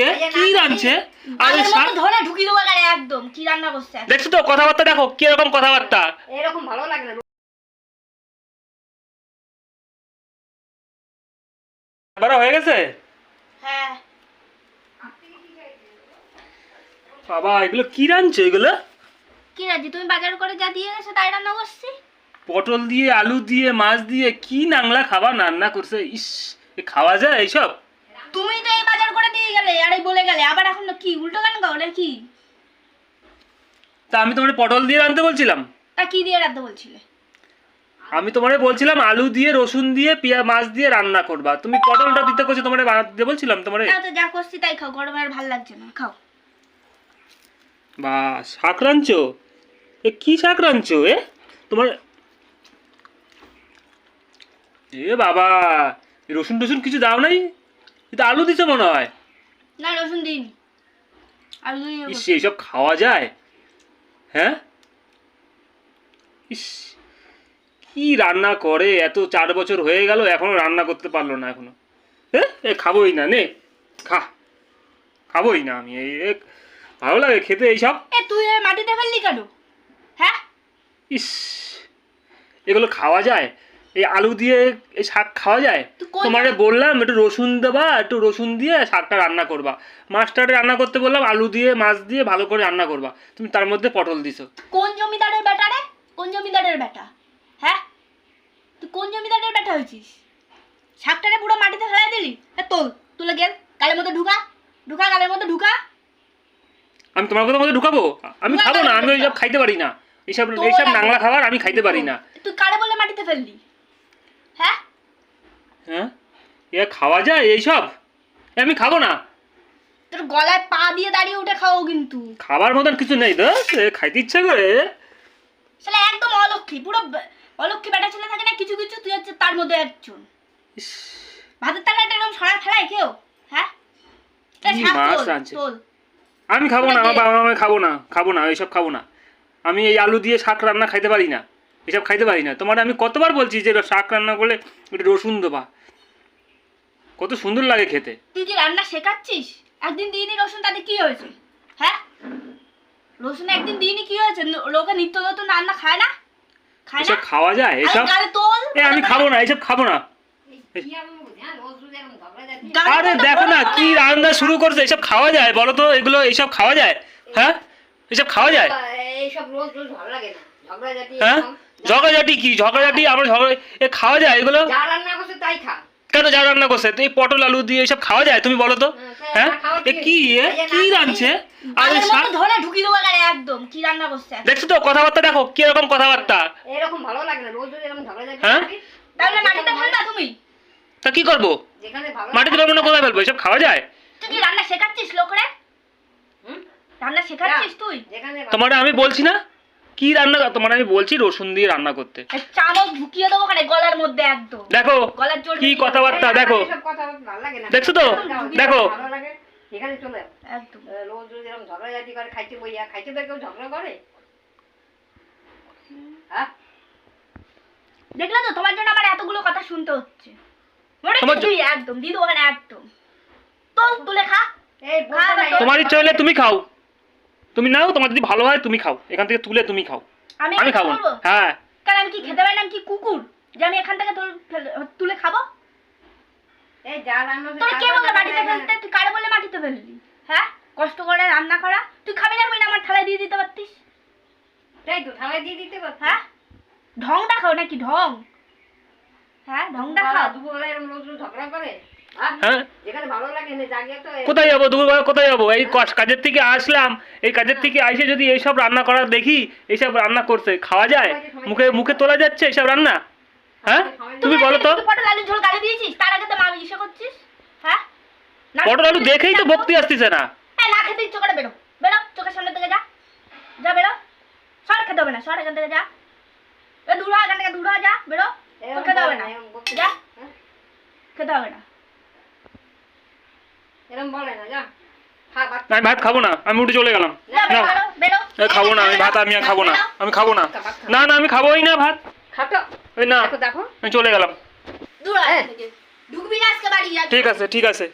এ? কি রাঁধছে? আরে আগের শাক ধরে ঢুকিয়ে দেবো গায়ে একদম কি রান্না করছে? দেখছ তো কথাবার্তা দেখো কথাবার্তা? এরকম ভালো লাগে না। হয়ে গেছে? হ্যাঁ। বাবা এগুলো কি রাঁধছো এগুলো? কি তুমি বাজার করে যা দিয়ে গেছো তাই রান্না করছি? পটল দিয়ে আলু দিয়ে মাছ দিয়ে কি নাংলা খাবার রান্না করছে? ইস খাওয়া যায় এইসব? তুমি তো এই বাজার করে দিয়ে গেলে আর এই বলে গেলে। আবার এখন কি উল্টো গান গাও কি তা আমি তোমার পটল দিয়ে রাঁধতে বলছিলাম? তা কি দিয়ে রাখতে বলছিলে? আমি তোমারে বলছিলাম আলু দিয়ে রসুন দিয়ে পেঁয়া মাছ দিয়ে রান্না করবা। তুমি পটলটা দিতে করছ তোমারে বানাতে বলছিলাম তোমারে? না তো যা করছি তাই খাও গরম আর ভালো লাগছে না খাও। বা শাক রাঁধছো? এ কি শাক রাঁধছো এ? তোমার এ বাবা রসুন টসুন কিছু দাও নাই? এটা আলু দিছো মনে হয়। না রসুন দিন দুই ইস এইসব খাওয়া যায়? হ্যাঁ? ইস কি রান্না করে? এত চার বছর হয়ে গেল এখনও রান্না করতে পারল না এখনও। হ্যাঁ এ খাবোই না নে খা। খাবোই না আমি এই ভালো লাগে খেতে এইসব? এ তুই মাটিতে ফেললি কেন? হ্যাঁ? ইস এগুলো খাওয়া যায়? এই আলু দিয়ে এই শাক খাওয়া যায়? তোমারে বললাম একটু রসুন দেবা একটু রসুন দিয়ে শাকটা রান্না করবা। মাছটা রান্না করতে বললাম আলু দিয়ে মাছ দিয়ে ভালো করে রান্না করবা। তুমি তার মধ্যে পটল দিছো। কোন জমিদারের বেটা রে? কোন জমিদারের বেটা? হ্যাঁ? তুই কোন জমিদারের বেটা হয়েছিস? শাকটারে পুরো মাটিতে ফেলাই দিলি? এ তোল তুলে গেল কালের মধ্যে ঢুকা ঢুকা কালের মধ্যে ঢুকা। আমি তোমার কথা মধ্যে ঢুকাবো? আমি খাব না, আমি ওইসব খাইতে পারি না। এইসব এইসব নাংলা খাবার আমি খাইতে পারি না। তুই কারে বলে মাটিতে ফেললি? হ্যাঁ? হ্যাঁ? এ খাওয়া যায় এইসব? এ আমি খাব না। তোর গলায় পা দিয়ে দাঁড়িয়ে উঠে খাও কিন্তু। খাবার মতন কিছু নেই তো খাইতে ইচ্ছা করে। শালা একদম অলক্ষী পুরো অলক্ষী বেটা ছেলে থাকে না কিছু কিছু তুই হচ্ছে তার মধ্যে একজন। ভাতের তালাটা এরকম সরা ফেলায় কেউ? হ্যাঁ। আমি খাব না আমার বাবা মা খাব না খাব না এইসব খাব না। আমি এই আলু দিয়ে শাক রান্না খাইতে পারি না। এসব খাইতে পারি না। তোমার আমি কতবার বলছি যে শাক রান্না করলে একটু রসুন দেবা। কত সুন্দর লাগে খেতে। তুই কি রান্না শেখাচ্ছিস একদিন দিইনি রসুন তাতে কি হয়েছে? হ্যাঁ? রসুন একদিন দিইনি কি হয়েছে? লোকে নিত্য নতুন রান্না খায় না? খায় না? এসব খাওয়া যায়? এসব এ আমি খাব না এসব খাব না। হ্যাঁ আরে দেখো না কি রান্না শুরু করছে এসব খাওয়া যায়? বলো তো এগুলো এসব খাওয়া যায়? হ্যাঁ? এসব খাওয়া যায়? এইসব রোজ রোজ ভালো লাগে না। হ্যাঁ। ঝগড়াঝাটি কি? ঝগড়াঝাটি আমার ঝগড়া এ খাওয়া যায় এগুলো? যা রান্না করছে তাই খা। কেন যা রান্না করছে? তো এই পটল আলু দিয়ে এসব খাওয়া যায়? তুমি বলো তো। হ্যাঁ এ কি এ? কি রাঁধছে? আরে গালের শাক? মধ্যে ধরে ঢুকিয়ে দেবো গায়ে একদম। কি রান্না করছে দেখছ তো কথাবার্তা দেখো কীরকম কথাবার্তা? এরকম ভালো লাগে না। রোজ রোজ এরকম ঝগড়া হ্যাঁ? তাহলে মাটিতে ফেলবা তুমি? তা কি করব? মাটিতে পারব না কোথায় ফেলব? এসব খাওয়া যায়? তুই কি রান্না শেখাচ্ছিস লোকরে? হুম? রান্না শেখাচ্ছিস তুই? তোমার আমি বলছি না? কি রান্না তোমার আমি বলছি রসুন দিয়ে রান্না করতে। চামচ ঢুকিয়ে দেবো ওখানে গলার মধ্যে একদম। দেখো গলার জোর কি কথাবার্তা দেখো। এসব কথা ভালো লাগে না। দেখছ তো? দেখো। এখানে চলে একদম। রোজ রোজ এরকম ঝগড়া করে খাইতে বইয়া খাইতে বের কেউ ঝগড়া করে? হ্যাঁ? দেখলে তো তোমার জন্য আমার এতগুলো কথা শুনতে হচ্ছে। মনে একদম দিদি ওখানে একদম। তো তুলে খা। তোমার ইচ্ছা হলে তুমি খাও। তুমি নাও তোমার যদি ভালো হয় তুমি খাও। এখান থেকে তুলে তুমি খাও। আমি আমি খাব হ্যাঁ। কারণ আমি কি খেতে পারি না? কি কুকুর? যে আমি এখান থেকে তুলে খাব? এই যা রান্না হচ্ছে তোর তা কে বলল মাটিতে ফেলতে? তুই কারে বলে মাটিতে ফেললি? হ্যাঁ? কষ্ট করে রান্না করা? তুই খাবি না আমি না আমার থালায় দিয়ে দিতে পারতিস? তাই তো থালায় দিয়ে দিতে পারছি হ্যাঁ? ঢংটা খাও নাকি ঢং? হ্যাঁ ঢংটা খাও। দুপুরবেলা এরকম রোজ রোজ ঝগড়া করে? হ্যাঁ? যেখানে ভালো লাগে না জাগিয়ে তো কোথায় যাব? দুপুরবেলা কোথায় যাব? এই কাজের থেকে আসলাম। এই কাজের থেকে এসে যদি এইসব রান্না করা দেখি এইসব রান্না করছে খাওয়া যায়? মুখে মুখে তোলা যাচ্ছে এইসব রান্না? হ্যাঁ? তুমি বলো তো। পটল আলু ঝোল গালি দিয়েছিস? তার আগে তো মা ইসে করছিস হ্যাঁ? পটল আলু দেখেই তো ভক্তি আসতেছে না। হ্যাঁ না খেতে ইচ্ছে করে বেরো। বেরো চোখের সামনে থেকে যা। যা বেরো। সর খেতে হবে না সর এখান থেকে যা। দূর এখান থেকে দূর যা বেরো। খেতে হবে না। যা। খেতে হবে না। এরকম বলে না যা। ভাত। আমি ভাত খাব না আমি উঠে চলে গেলাম। না খাব না আমি ভাত আমি আর খাব না আমি খাব না। না না আমি খাবোই না ভাত। না। আমি চলে গেলাম। ঠিক আছে ঠিক আছে।